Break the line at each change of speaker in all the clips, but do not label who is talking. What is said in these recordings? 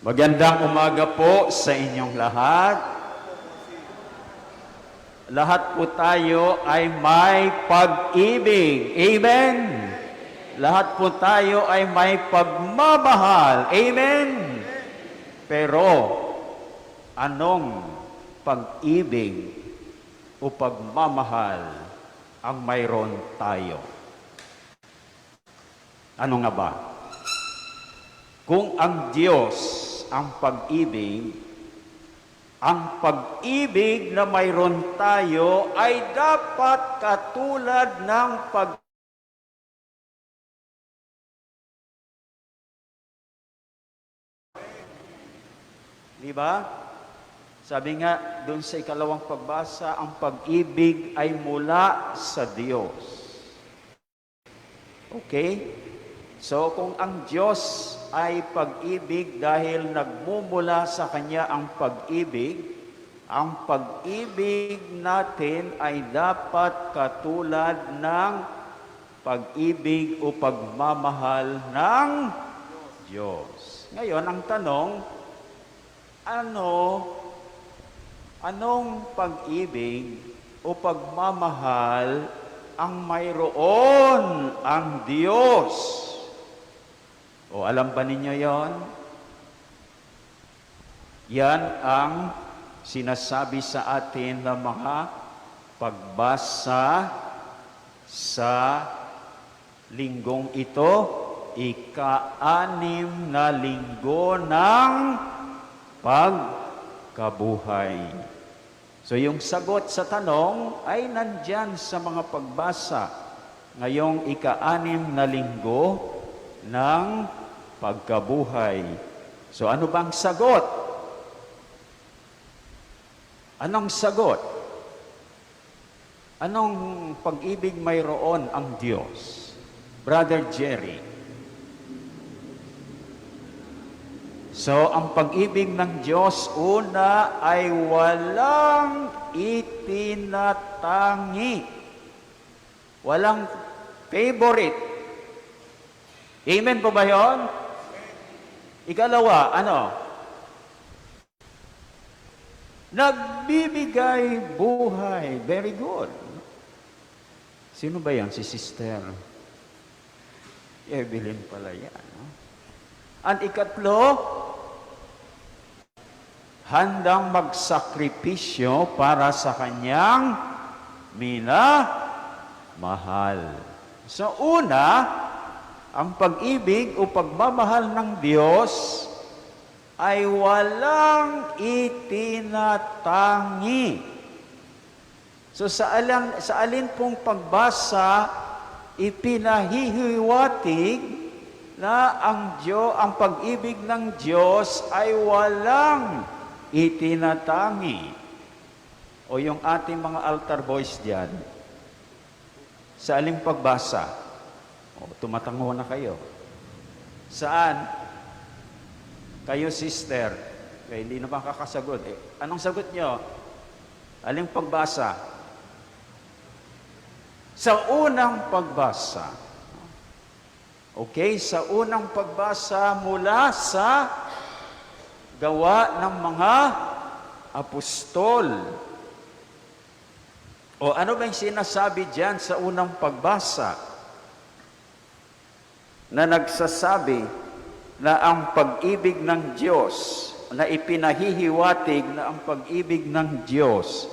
Magandang umaga po sa inyong lahat. Lahat po tayo ay may pag-ibig. Amen. Lahat po tayo ay may pagmamahal. Amen. Pero, anong pag-ibig o pagmamahal ang mayroon tayo? Ano nga ba? Kung ang Diyos ang pag-ibig, ang pag-ibig na mayroon tayo ay dapat katulad ng pag Di ba? Sabi nga doon sa ikalawang pagbasa, ang pag-ibig ay mula sa Diyos. Okay? So kung ang Diyos ay pag-ibig dahil nagmumula sa Kanya ang pag-ibig, ang pag-ibig natin ay dapat katulad ng pag-ibig o pagmamahal ng Diyos. Ngayon, ang tanong, ano, anong pag-ibig o pagmamahal ang mayroon ang Diyos? O alam ba ninyo yon? Yan ang sinasabi sa atin ng mga pagbasa sa linggong ito, ika-anim na linggo ng pagkabuhay. So yung sagot sa tanong ay nandyan sa mga pagbasa ngayong ika-anim na linggo ng pagkabuhay. So ano bang sagot? Anong sagot? Anong pag-ibig mayroon ang Diyos? Brother Jerry. So, ang pag-ibig ng Diyos, una ay walang itinatangi. Walang favorite. Amen po ba yun? Ikalawa, ano? Nagbibigay buhay. Very good. Sino ba yan? Si Sister Evelyn pala yan. No? Ang ikatlo, handang magsakripisyo para sa kanyang mina mahal. So una, ang pag-ibig o pagmamahal ng Diyos ay walang itinatangi. So sa alin, sa alin pong pagbasa, ipinahihiwatig na ang Diyo, ang pag-ibig ng Diyos ay walang itinatangi. O yung ating mga altar boys diyan, sa aling pagbasa, o tumatango na kayo. Saan? Kayo, sister, eh, hindi na ba kakasagot? Eh, anong sagot nyo? Aling pagbasa? Sa unang pagbasa. Okay, sa unang pagbasa mula sa gawa ng mga apostol. O ano ba yung sinasabi diyan sa unang pagbasa? Na nagsasabi na ang pag-ibig ng Diyos, na ipinahihiwatig na ang pag-ibig ng Diyos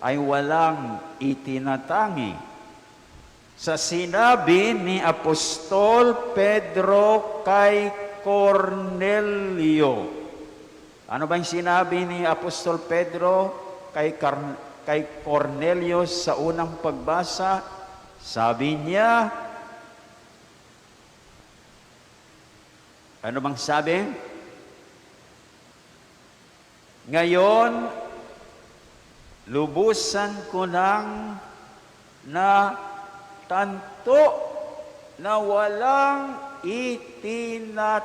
ay walang itinatangi. Sa sinabi ni Apostol Pedro kay Cornelio. Ano ba yung sinabi ni Apostol Pedro kay, Car- kay Cornelio sa unang pagbasa? Sabi niya, ano bang sabi? Ngayon, lubusan ko nang na tanto na walang itinatangi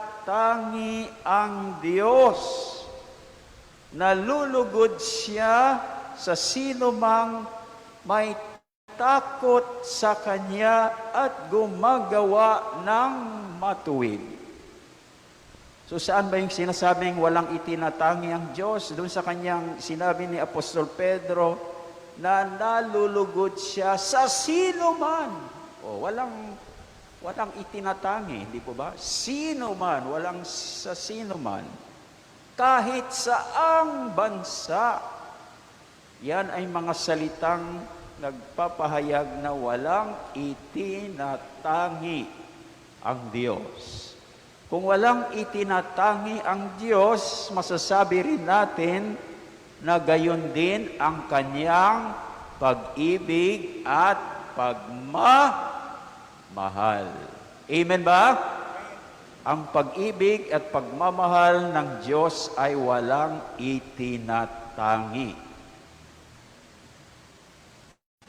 ang Diyos. Nalulugod siya sa sino mang may takot sa Kanya at gumagawa ng matuwid. So saan ba yung sinasabing walang itinatangi ang Diyos? Doon sa kanyang sinabi ni Apostol Pedro na nalulugod siya sa sino man. O, walang, walang itinatangi, hindi po ba? Sino man, walang sa sino man. Kahit saang bansa. Yan ay mga salitang nagpapahayag na walang itinatangi ang Diyos. Kung walang itinatangi ang Diyos, masasabi rin natin na gayon din ang kanyang pag-ibig at pagmamahal. Amen ba? Ang pag-ibig at pagmamahal ng Diyos ay walang itinatangi.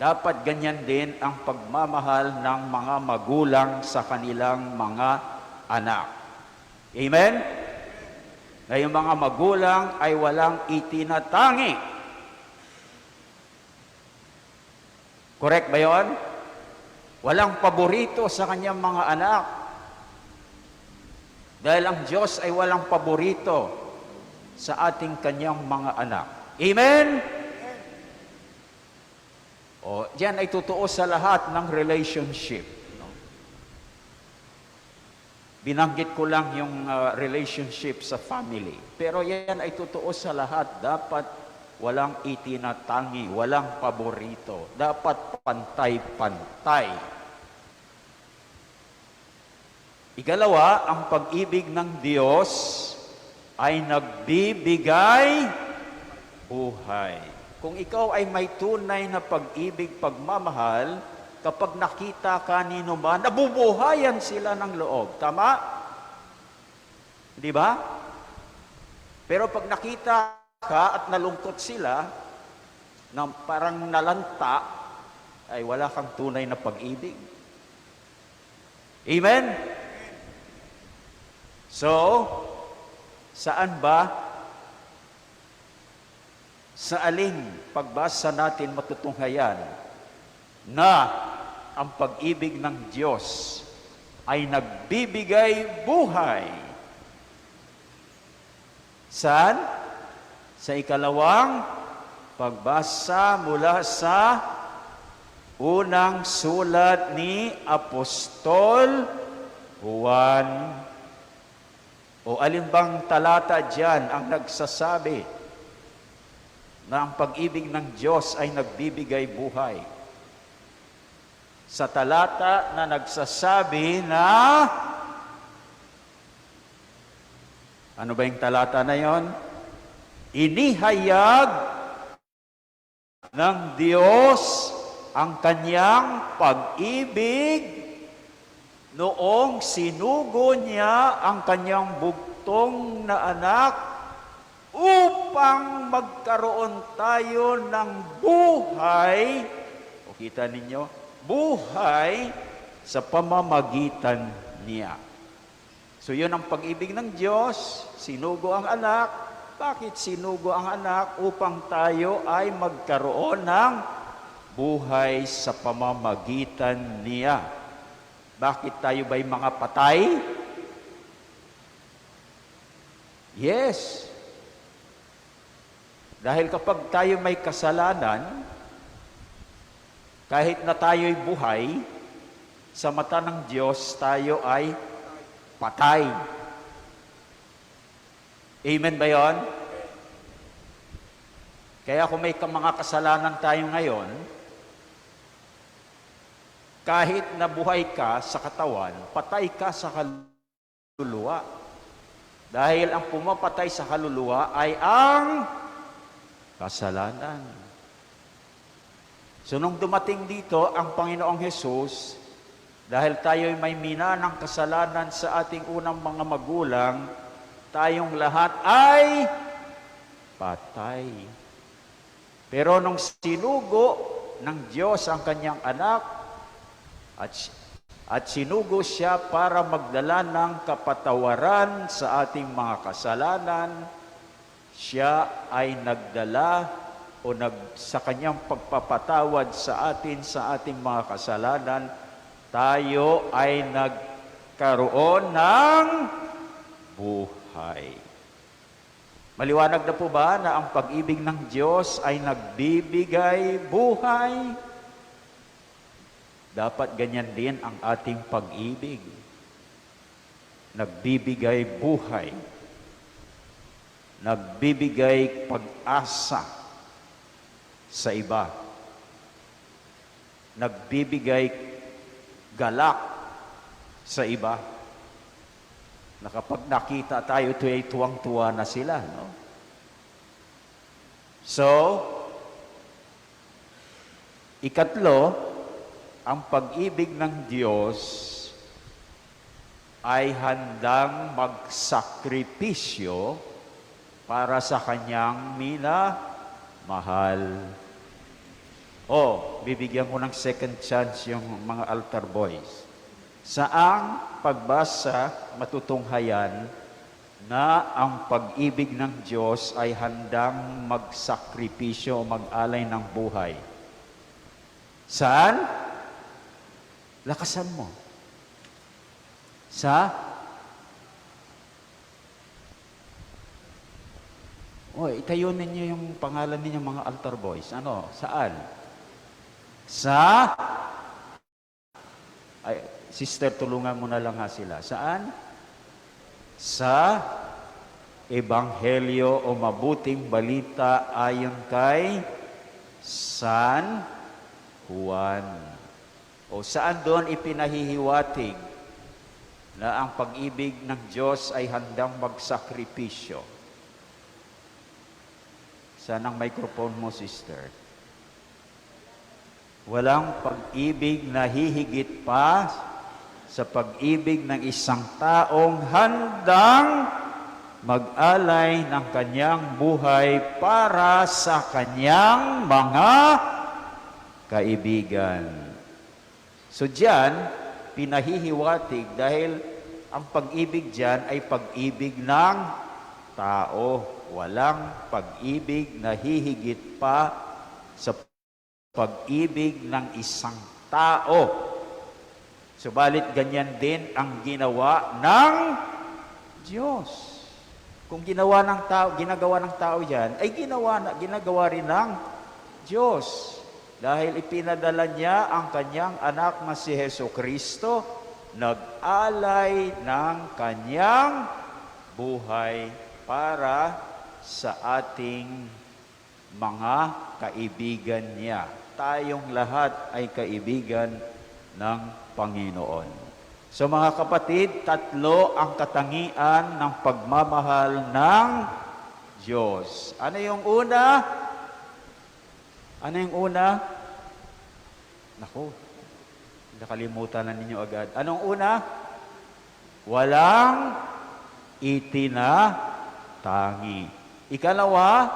Dapat ganyan din ang pagmamahal ng mga magulang sa kanilang mga anak. Amen? Na yung mga magulang ay walang itinatangi. Correct ba yon? Walang paborito sa kanyang mga anak. Dahil ang Diyos ay walang paborito sa ating kanyang mga anak. Amen? O, diyan ay totoo sa lahat ng relationship. Binanggit ko lang yung uh, relationship sa family. Pero yan ay totoo sa lahat. Dapat walang itinatangi, walang paborito. Dapat pantay-pantay. Ikalawa, ang pag-ibig ng Diyos ay nagbibigay buhay. Kung ikaw ay may tunay na pag-ibig, pagmamahal, kapag nakita ka nino man, nabubuhayan sila ng loob. Tama? Di ba? Pero pag nakita ka at nalungkot sila, na parang nalanta, ay wala kang tunay na pag-ibig. Amen? So, saan ba sa aling pagbasa natin matutunghayan na ang pag-ibig ng Diyos ay nagbibigay buhay. Saan? Sa ikalawang pagbasa mula sa unang sulat ni Apostol Juan. O alin bang talata dyan ang nagsasabi na ang pag-ibig ng Diyos ay nagbibigay buhay. Sa talata na nagsasabi na ano ba yung talata na yon? Inihayag ng Diyos ang kanyang pag-ibig noong sinugo niya ang kanyang bugtong na anak upang magkaroon tayo ng buhay, o kita ninyo, buhay sa pamamagitan niya. So yun ang pag-ibig ng Diyos, sinugo ang anak. Bakit sinugo ang anak? Upang tayo ay magkaroon ng buhay sa pamamagitan niya. Bakit tayo ba'y mga patay? Yes. Dahil kapag tayo may kasalanan, kahit na tayo'y buhay, sa mata ng Diyos, tayo ay patay. Amen ba yon? Kaya kung may mga kasalanan tayo ngayon, kahit nabuhay ka sa katawan, patay ka sa kaluluwa. Dahil ang pumapatay sa kaluluwa ay ang kasalanan. So nung dumating dito ang Panginoong Hesus, dahil tayo may mina ng kasalanan sa ating unang mga magulang, tayong lahat ay patay. Pero nung sinugo ng Diyos ang kanyang anak, at, at sinugo siya para magdala ng kapatawaran sa ating mga kasalanan, siya ay nagdala o nag, sa kanyang pagpapatawad sa atin sa ating mga kasalanan, tayo ay nagkaroon ng buhay. Maliwanag na po ba na ang pag-ibig ng Diyos ay nagbibigay buhay? Dapat ganyan din ang ating pag-ibig. Nagbibigay buhay. Nagbibigay pag-asa sa iba. Nagbibigay galak sa iba na kapag nakita tayo, ito ay tuwang-tuwa na sila. No? So, ikatlo, ang pag-ibig ng Diyos ay handang magsakripisyo para sa kanyang mina mahal. O, bibigyan ko ng second chance yung mga altar boys. Saang pagbasa matutunghayan na ang pag-ibig ng Diyos ay handang magsakripisyo o mag-alay ng buhay. Saan? Lakasan mo. Sa? O, itayo ninyo yung pangalan ninyo mga altar boys. Ano? Saan? Sa? Ay, sister, tulungan mo na lang ha sila. Saan? Sa Ebanghelyo o mabuting balita ayon kay San Juan. O saan doon ipinahihiwatig na ang pag-ibig ng Diyos ay handang magsakripisyo? Saan ang microphone mo, sister? Walang pag-ibig na hihigit pa sa pag-ibig ng isang taong handang mag-alay ng kanyang buhay para sa kanyang mga kaibigan. So diyan, pinahihiwatig dahil ang pag-ibig diyan ay pag-ibig ng tao. Walang pag-ibig na hihigit pa sa pag-ibig ng isang tao. Subalit ganyan din ang ginawa ng Diyos. Kung ginawa ng tao, ginagawa ng tao 'yan, ay ginawa na, ginagawa rin ng Diyos. Dahil ipinadala niya ang kanyang anak na si Heso Kristo, nag-alay ng kanyang buhay para sa ating mga kaibigan niya. Tayong lahat ay kaibigan ng Panginoon. So mga kapatid, tatlo ang katangian ng pagmamahal ng Diyos. Ano yung una? Ano yung una? Naku, nakalimutan na ninyo agad. Anong una? Walang itinatangi. Ikalawa,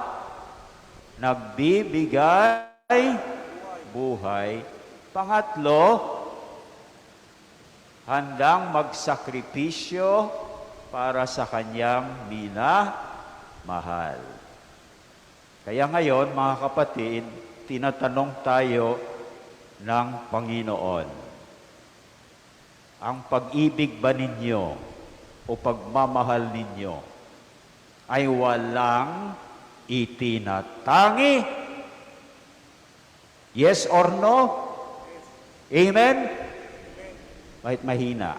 nagbibigay buhay. Pangatlo, handang magsakripisyo para sa kanyang minamahal. Kaya ngayon, mga kapatid, tinatanong tayo ng Panginoon, ang pag-ibig ba ninyo o pagmamahal ninyo ay walang itinatangi? Yes or no? Amen? Kahit mahina.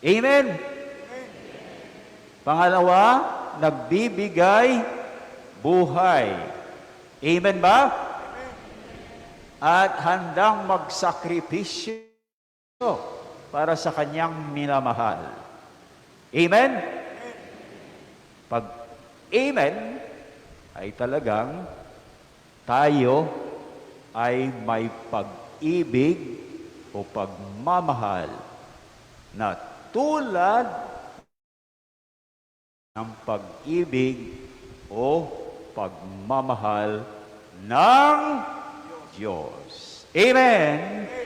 Amen? Pangalawa, nagbibigay buhay. Amen ba? At handang magsakripisyo para sa kanyang minamahal. Amen? Pag amen, ay talagang tayo ay may pag-ibig o pagmamahal na tulad ng pag-ibig o pagmamahal ng Diyos. Amen?